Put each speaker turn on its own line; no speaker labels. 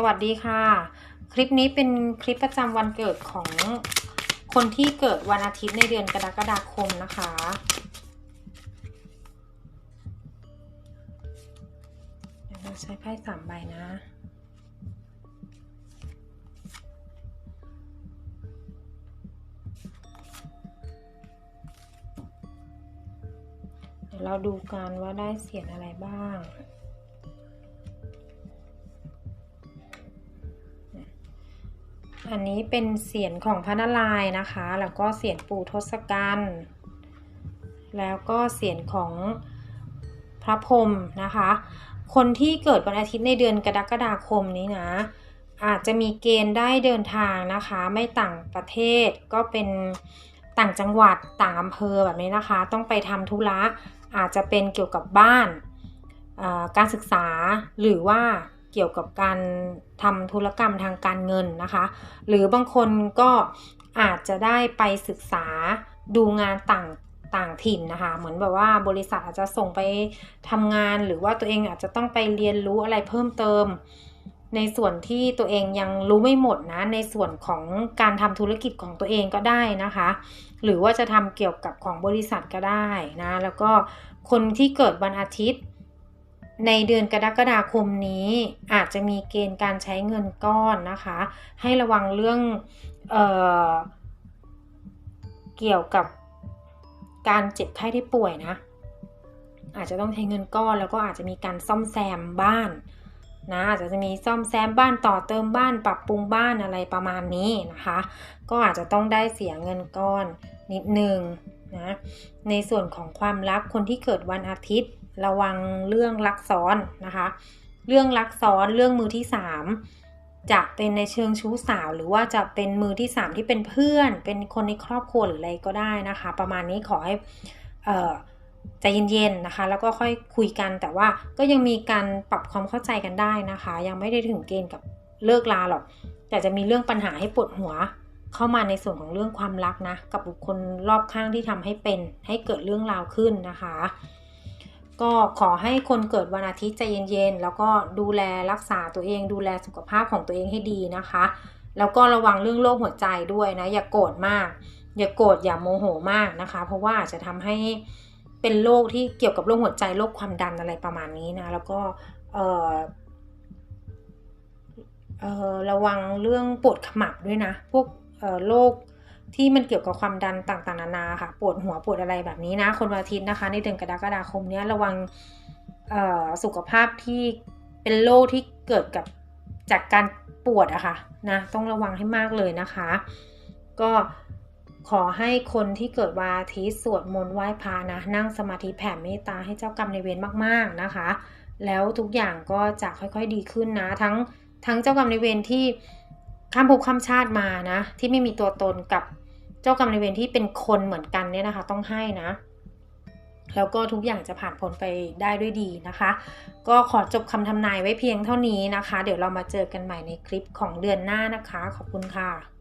สวัสดีค่ะ คลิปนี้เป็นคลิปประจำวันเกิดของคนที่เกิดวันอาทิตย์ในเดือนกรกฎาคมนะคะ เดี๋ยวเราใช้ไพ่สามใบนะเดี๋ยวเราดูกันว่าได้เสียงอะไรบ้าง อันนี้เป็นเสียงของพระนารายณ์นะคะ แล้วก็เสียงปู่ทศกัณฐ์ แล้วก็เสียงของพระพรหมนะคะ คนที่เกิดวันอาทิตย์ในเดือนกรกฎาคมนี้นะ อาจจะมีเกณฑ์ได้เดินทางนะคะ ไม่ต่างประเทศก็เป็นต่างจังหวัดต่างอำเภอแบบนี้นะคะ ต้องไปทำธุระอาจจะเป็นเกี่ยวกับบ้านการศึกษาหรือว่า เกี่ยวกับการทำธุรกรรมทางการเงินนะคะ หรือบางคนก็อาจจะได้ไปศึกษาดูงานต่างต่างถิ่นนะคะ เหมือนแบบว่าบริษัทอาจจะส่งไปทำงาน หรือว่าตัวเองอาจจะต้องไปเรียนรู้อะไรเพิ่มเติม ในส่วนที่ตัวเองยังรู้ไม่หมดนะ ในส่วนของการทำธุรกิจของตัวเองก็ได้นะคะ หรือว่าจะทำเกี่ยวกับของบริษัทก็ได้นะ แล้วก็คนที่เกิดวันอาทิตย์ ในเดือนกรกฎาคมนี้อาจจะมีเกณฑ์การใช้เงินก้อนนะคะ ให้ระวังเรื่องเออเกี่ยวกับการเจ็บไข้ได้ป่วยนะ อาจจะต้องใช้เงินก้อนแล้วก็อาจจะมีการซ่อมแซมบ้านนะอาจจะมีซ่อมแซมบ้านต่อเติมบ้านปรับปรุงบ้านอะไรประมาณนี้นะคะ ก็อาจจะต้องได้เสียเงินก้อนนิดนึงนะในส่วนของความรักคนที่เกิดวันอาทิตย์ ระวังเรื่องรักซ้อนนะคะ เรื่องรักซ้อนเรื่องมือที่ 3 จะเป็นในเชิงชู้สาว หรือว่าจะเป็นมือที่ 3 ที่เป็นเพื่อน เป็นคนในครอบครัวหรืออะไรก็ได้นะคะ ประมาณนี้ขอให้เอ่อใจเย็นๆนะคะ แล้วก็ค่อยคุยกันแต่ว่าก็ยังมีการปรับความเข้าใจกันได้นะคะ ยังไม่ได้ถึงเกณฑ์กับเลิกลาหรอก แต่จะมีเรื่องปัญหาให้ปวดหัวเข้ามาในส่วนของเรื่องความรักนะ กับบุคคลรอบข้างที่ทำให้เป็นให้เกิดเรื่องราวขึ้นนะคะ ก็ขอให้คนเกิดวันอาทิตย์ใจเย็นๆ แล้วก็ดูแลรักษาตัวเอง ดูแลสุขภาพของตัวเองให้ดีนะคะ แล้วก็ระวังเรื่องโรคหัวใจด้วยนะ อย่ากโกรธมาก อย่าโกรธอย่าโมโหมากนะคะ เพราะว่าอาจจะทำให้เป็นโรคที่เกี่ยวกับโรคหัวใจโรคความดันอะไรประมาณนี้นะ แล้วก็เออเออระวังเรื่องปวดขมับด้วยนะ พวกเออโรค ที่มันเกี่ยวกับความดันต่างๆนานาค่ะ ปวดหัวปวดอะไรแบบนี้นะ คนวันอาทิตย์นะคะ ในเดือนกรกฎาคมเนี้ยระวังสุขภาพที่เป็นโรคที่เกิดกับจากการปวดอะค่ะนะต้องระวังให้มากเลยนะคะ ก็ขอให้คนที่เกิดวอาทิสวดมนต์ไหว้พระนะ นั่งสมาธิแผ่เมตตาให้เจ้ากรรมในเวรมากๆนะคะ แล้วทุกอย่างก็จะค่อยๆดีขึ้นนะ ทั้งทั้งเจ้ากรรมในเวรที่ข้ามภพข้ามชาติมานะ ที่ไม่มีตัวตนกับ เจ้ากรรมในายเวรที่เป็นคนเหมือนกันเนี่ยนะคะ ต้องให้นะแล้วก็ทุกอย่างจะผ่านพ้นไปได้ด้วยดีนะคะ ก็ขอจบคำทำนายไว้เพียงเท่านี้นะคะ เดี๋ยวเรามาเจอกันใหม่ในคลิปของเดือนหน้านะคะ ขอบคุณค่ะ